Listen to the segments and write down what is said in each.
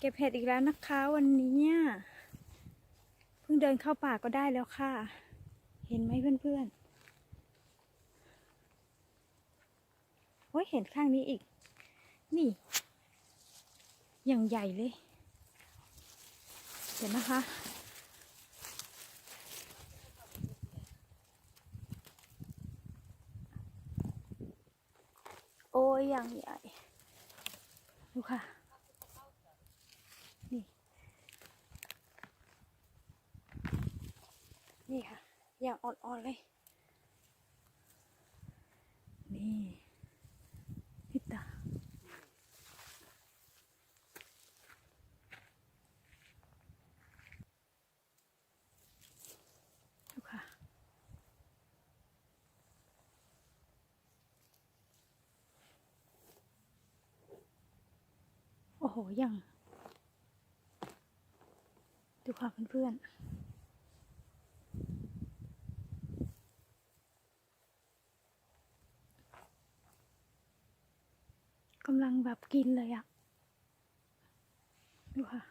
เก็บเห็ดอีกแล้วนะคะวันนี้เนี่ยเพิ่งเดินเข้าป่าก็ได้แล้วค่ะ เห็นไหมเพื่อนๆโอ้ยเห็นข้างนี้อีก นี่ อย่างใหญ่เลยเดี๋ยวนะคะโอ้ยอย่างใหญ่ดูค่ะ นี่ค่ะ อย่างอ่อนๆเลย นี่พิตาดูค่ะ โอ้โหอย่างดูค่ะเพื่อนๆกำลัง แบบกินเลยอะดูค่ะ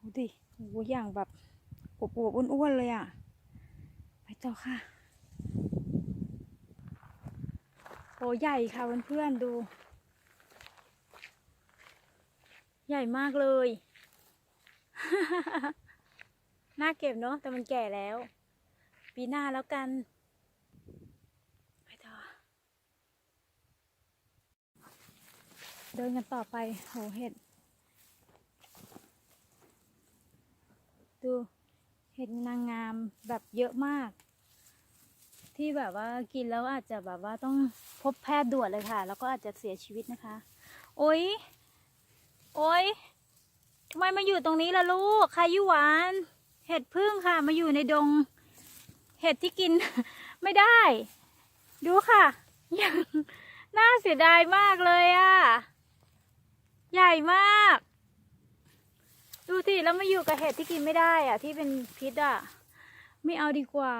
ดูดิโอ้โหอย่างแบบอวบๆอ้วนๆเลยอะไปต่อค่ะ โอ้ใหญ่ค่ะเพื่อนๆดู ใหญ่มากเลย น่าเก็บเนาะแต่มันแก่แล้ว ปีหน้าแล้วกัน ไปต่อ เดินกันต่อไปโหเห็ด ดูเห็ดนางงามแบบเยอะมาก ที่แบบว่ากินแล้วอาจจะแบบว่าต้องพบแพทย์ด่วนเลยค่ะ แล้วก็อาจจะเสียชีวิตนะคะ โอ๊ย โอ๊ยทำไมมาอยู่ตรงนี้ล่ะลูกใครยุหวาน เห็ดพึ่งค่ะ มาอยู่ในดง เห็ดที่กิน ไม่ได้ ดูค่ะ ยังน่าเสียดายมากเลยอะ่ะ ใหญ่มาก ดูสิแล้วมาอยู่กับเห็ดที่กินไม่ได้อะ่ะที่เป็นพิษอะ่ะไม่เอาดีกว่า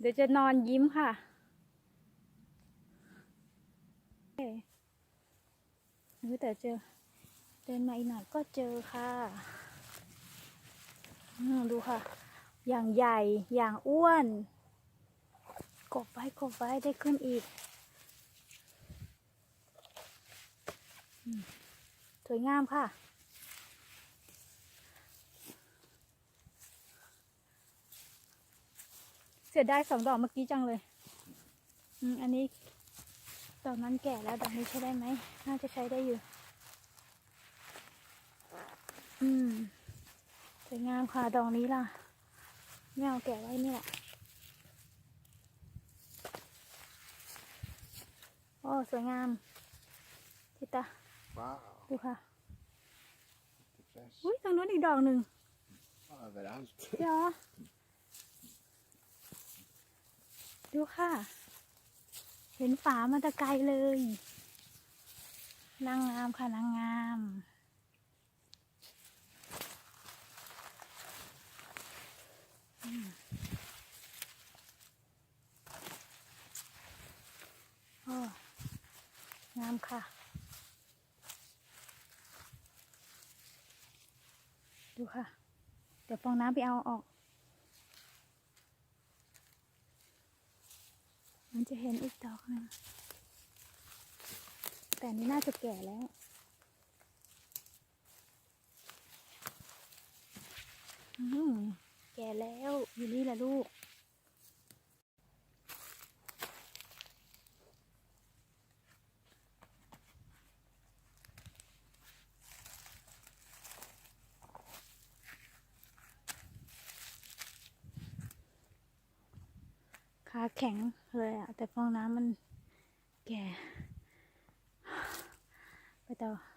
เดี๋ยวจะนอนยิ้มค่ะเอ๊ะรู้แต่เจอเดินมาอีกหน่อยก็เจอค่ะดูค่ะ อย่างใหญ่อย่างอ้วน กบไว้กบไว้ได้ขึ้นอีกอืม สวยงามค่ะ เสียดายสองดอกเมื่อกี้จังเลย อืม อันนี้ดอกนั้นแก่แล้วดอกนี้ใช้ได้ไหม น่าจะใช้ได้อยู่ อืม สวยงามค่ะ ดอกนี้ล่ะไม่เอาแก่ไว้นี่แหละโอ้ สวยงามทิตา Wow, ดูค่ะ success. อุ้ยตรงนู้นอีกดอกหนึ่ง Överallt. เดี๋ยวดูค่ะ เห็นฝามาแตะไกลเลย นางงามค่ะนางงามอืมโอ้ งามค่ะ ดูค่ะ เดี๋ยวฟองน้ำไปเอาออก มันจะเห็นอีกดอกหนึงแต่นี้น่าจะแก่แล้วอืมแก่แล้วอยู่นี่แหละลูก ขาแข็งเลยอะแต่ฟองน้ำมันแก่ ไปต่ออ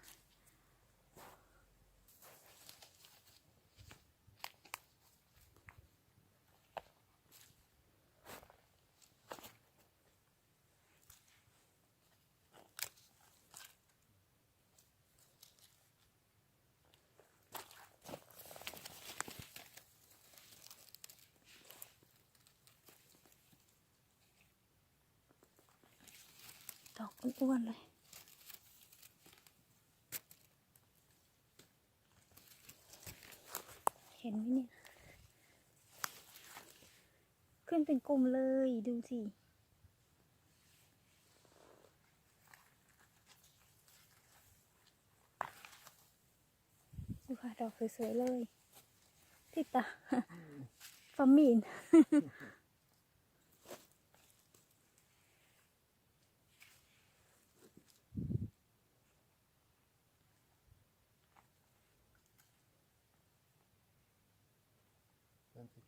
อ้วนๆเลยเห็นไหมเนี่ย ขึ้นเป็นกลุ่มเลยดูสิ ดูค่ะดอกสวยๆเลย ติดตาฟามีน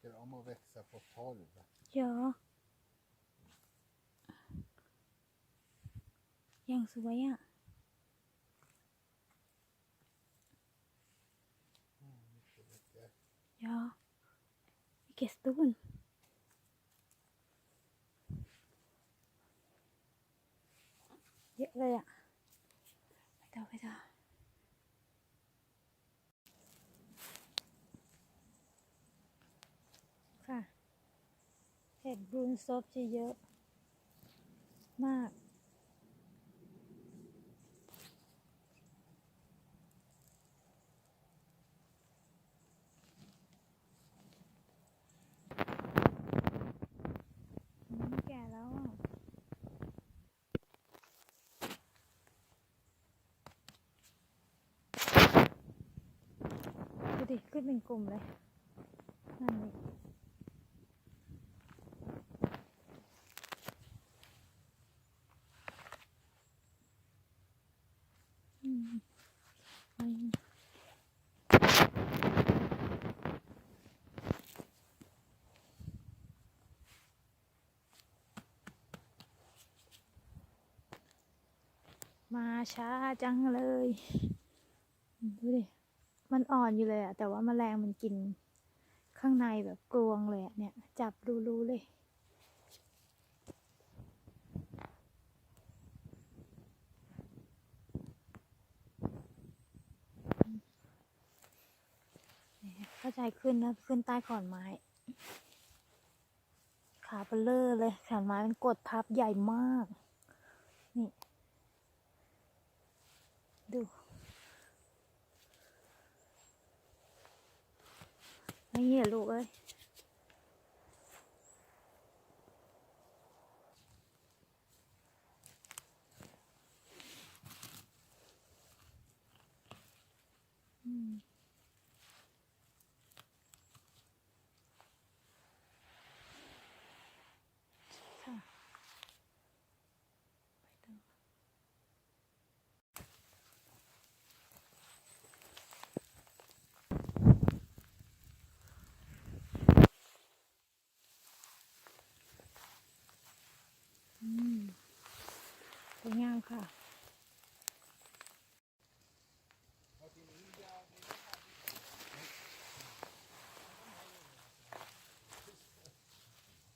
tycker om att växa på torv. Ja. ยังสวยอ่ะ Ja. Vilken stor. เยอะ ห็ดบรูนซอฟจะเยอะ มาก แก่แล้วอะดูดิขึ้นเป็นกลุ่มเลย นั่นเลยอืมอืมมา ช้าจังเลย ดูดิ มันอ่อนอยู่เลยอะแต่ว่าแมลงมันกิน ข้างในแบบกลวงเลยอะเนี่ย จับรู้ๆเลย เข้าใจขึ้นนะขึ้นใต้ขอนไม้ ขาเบลเลอร์เลยขอนไม้มันกดทับใหญ่มาก นี่ ดูนี่เหรอลูกเอ้ย อืม ค่ะไปต่ออืมสวยงามค่ะ อ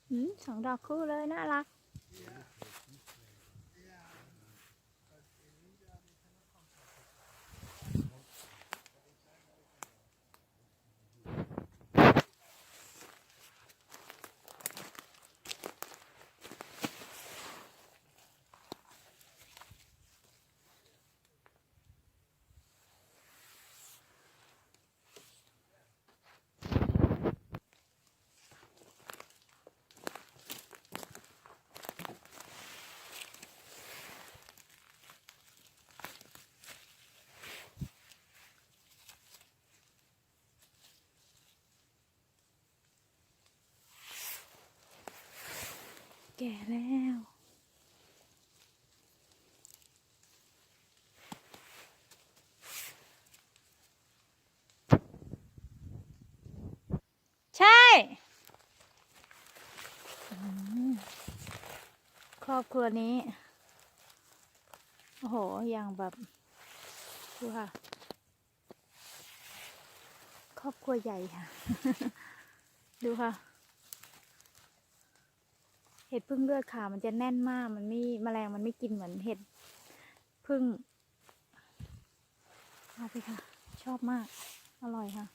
ืม สองดอกคู่เลยน่ารัก แก่แล้ว ใช่ครอบครัวนี้ โอ้โห อย่างแบบดูค่ะ ครอบครัวใหญ่ค่ะ ดูค่ะ เห็ดพึ่งเลือดขาวมันจะแน่นมาก มันไม่แมลงมันไม่กินเหมือนเห็ดพึ่งเอาไปค่ะ ชอบมาก อร่อยค่ะ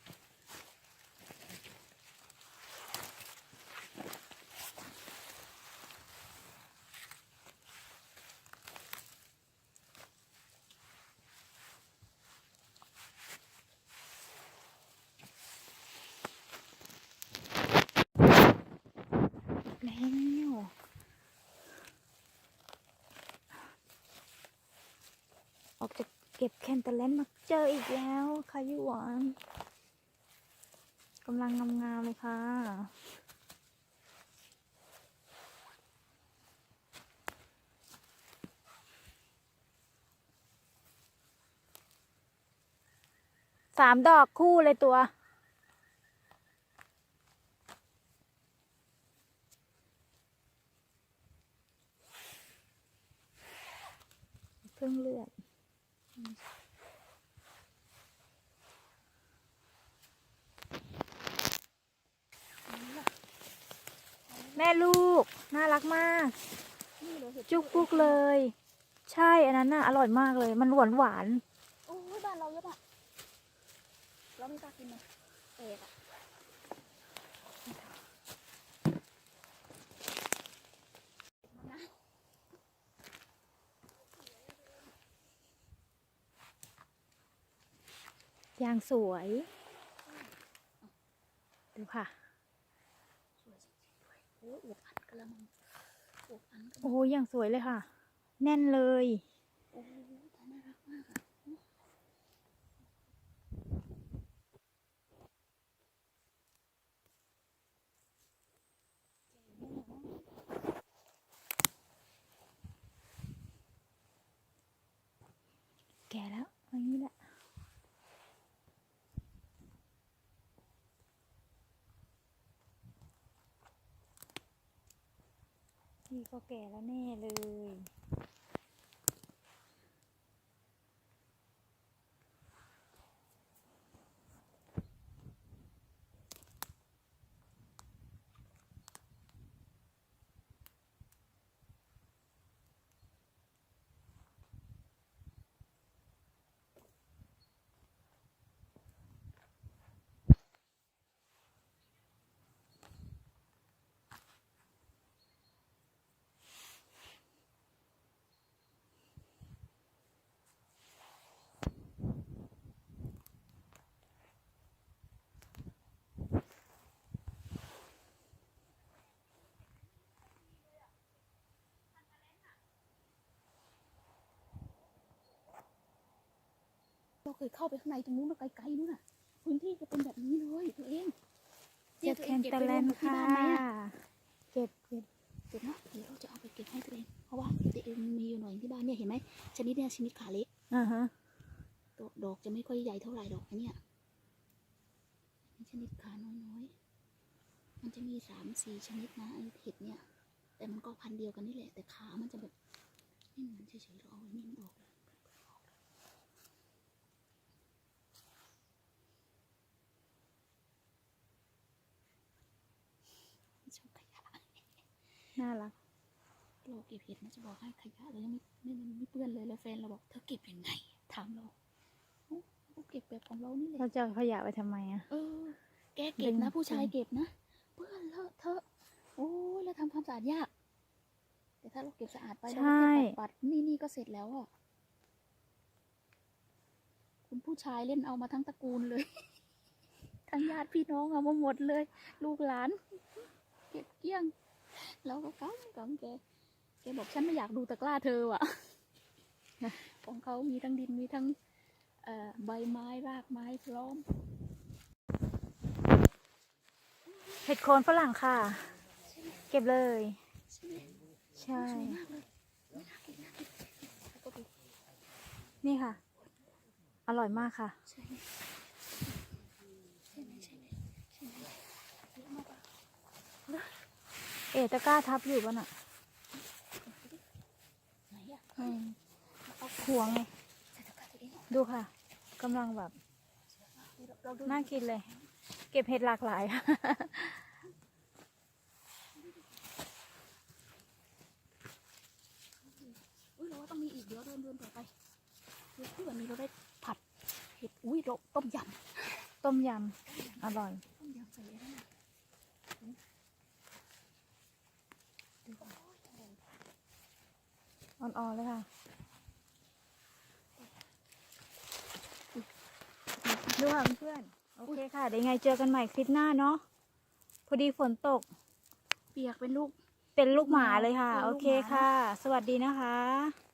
อกจา ก็บแคนตาเลนมาเจออีกแล้วค่ะยูหวานกำลังงามๆเลยค่ะ สามดอกคู่เลยตัว เพิ่งเลือด แม่ลูก น่ารักมาก จุกกุกเลย ใช่อันนั้นน่ะอร่อยมากเลย มันหวานหวานโอ้ยบ้านเราเยอะอะเราไม่กล้ากินเลยเอกอะๆยางสวย ดูค่ะ สวยจริงๆด้วยโอ้ยอวบอันกระมัง อวบอันโอ้ยอย่างสวยเลยค่ะ แน่นเลย โอ้ยแต่น่ารักมากอะแก่แล้วอย่างนี้แหละ นี่ก็แก่แล้วแน่เลย เราเคยเข้าไปข้างในตรงนู้นนะไกลๆนู้นน่ะพื้นที่จะเป็นแบบนี้เลยตัวเองเจ็บแคนตาแลนเก็บไปรวมกับที่ค่ะบ้านไหมอะเก็บเก็บเก็บนะเดี๋ยวเราจะเอาไปเก็บให้ตัวเอง เพราะว่าตัวเองมีอยู่หน่อยที่บ้านเนี่ยเห็นไหมชนิดเนี่ยชนิดขาเล็กอ่าฮะตัวดอกจะไม่ค่อยใหญ่เท่าไหร่ดอกอันเนี้ยอันนี้ชนิดขาน้อยๆ มันจะมีสามสี่ชนิดนะไอเห็ดเนี่ย แต่มันก็พันธุ์เดียวกันนี่แหละ แต่ขามันจะแบบไม่เหมือนเฉยๆเราเอาอันนี้มันออกเลยชอบขยะ น่ารักเราเก็บเห็ดนะจะบอกให้ขยะเรายังไม่ไม่ไม่ไม่เปื้อนเลยแล้วแฟนเราบอกเธอเก็บยังไงถามเราโอ้เราเก็บแบบของเรานี่แหละเราจะเอาขยะไปทำไมอะเออแกเก็บนะดึงผู้ชายดึงเก็บนะเปื้อนเลอะเทอะโอ้ยแล้วทำความสะอาดยาก แต่ถ้าเราเก็บสะอาดไปแล้วใช่เราแค่ปัดๆนี่นี่ก็เสร็จแล้วอะคุณผู้ชายเล่นเอามาทั้งตระกูลเลย ทั้งญาติพี่น้องเอามาหมดเลย ลูกหลาน เก็บเกลี้ยง แล้วก็กำกำแกแกบอกฉันไม่อยากดูตะกร้าเธอว่ะของเขามีทั้งดินมีทั้งใบไม้รากไม้พร้อม เห็ดโคนฝรั่งค่ะ เก็บเลย ใช่ นี่ค่ะ อร่อยมากค่ะ ใช่ไหมใช่ไหมใช่ไหมใช่ไหมเยอะมากอะ เอะตะกร้าทับอยู่ป่ะน่ะไหนอะอืมเอาหัวไงใส่ตะกร้าตัวเองอะดูค่ะกำลังแบบเราดูน่ากินเลย เก็บเห็ดหลากหลายค่ะอุ้ยเราว่าต้องมีอีกเดี๋ยวเดินเดินต่อไปเดี๋ยวที่วันนี้เราได้ผัดเห็ดอุ้ยเราต้มยต้มยำอร่อยำต้มยำใส่อะไรนะดูก่อน อ่อนๆเลยค่ะดูค่ะเพื่อนๆโอเคค่ะเดี๋ยวยังไงเจอกันใหม่คลิปหน้าเนาะพอดีฝนตก เปียกเป็นลูก เป็นลูกหมาเลยค่ะเออลูโอกเคหมาค่ะ สวัสดีนะคะ